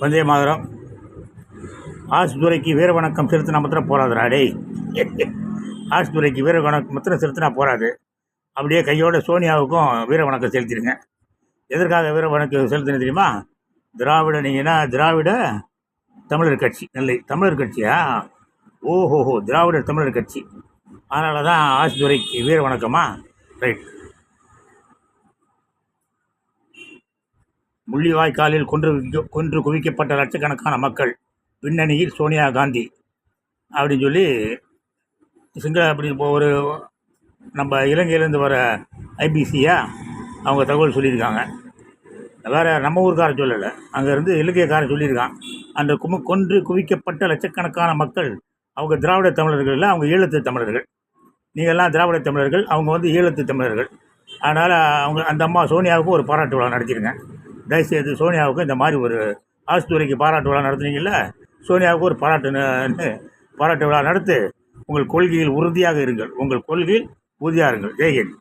வந்தே மாதரம். ஆஸ்துரைக்கு வீர வணக்கம் செலுத்தினா மாத்திரம் போராதுடா டேய். ஆஸ்துரைக்கு வீர வணக்கம் மாத்திரம் செலுத்தினா போராது அப்படியே கையோட சோனியாவுக்கும் வீர வணக்கம் செலுத்திடுங்க. எதற்காக வீர வணக்கம் செலுத்தினு தெரியுமா? திராவிட நீங்கன்னா திராவிட தமிழர் கட்சி நெல்லை. தமிழர் கட்சியா? ஓஹோஹோ திராவிடர் தமிழர் கட்சி. அதனால தான் ஆஸ்துரைக்கு வீர வணக்கமா? ரைட். முள்ளிவாய்க்காலில் கொன்று கொன்று குவிக்கப்பட்ட லட்சக்கணக்கான மக்கள். பின்னணியில் சோனியா காந்தி. அப்படின்னு சொல்லி சிங்கள அப்படி இப்போ ஒரு நம்ம இலங்கையிலேருந்து வர ஐபிசியாக அவங்க தகவல் சொல்லியிருக்காங்க. வேறு நம்ம ஊருக்காரன் சொல்லலை. அங்கேருந்து இலங்கைக்காரன் சொல்லியிருக்கான். அந்த கும கொன்று குவிக்கப்பட்ட லட்சக்கணக்கான மக்கள் அவங்க திராவிட தமிழர்கள் இல்லை அவங்க ஈழத்து தமிழர்கள். நீங்கள்லாம் திராவிட தமிழர்கள் அவங்க வந்து ஈழத்து தமிழர்கள். அதனால் அவங்க அந்த அம்மா சோனியாவுக்கும் ஒரு பாராட்டு விழா நடத்திருங்க தயவுசெய்து சோனியாவுக்கு இந்த மாதிரி ஒரு ஆஸ்துரைக்கு பாராட்டு விழா நடத்துனீங்கல்ல சோனியாவுக்கு ஒரு பாராட்டு பாராட்டு விழா நடத்து உங்கள் கொள்கையில் உறுதியாக இருங்கள். உங்கள் கொள்கையில் உறுதியாக இருங்கள். ஜெய்ஹிந்த்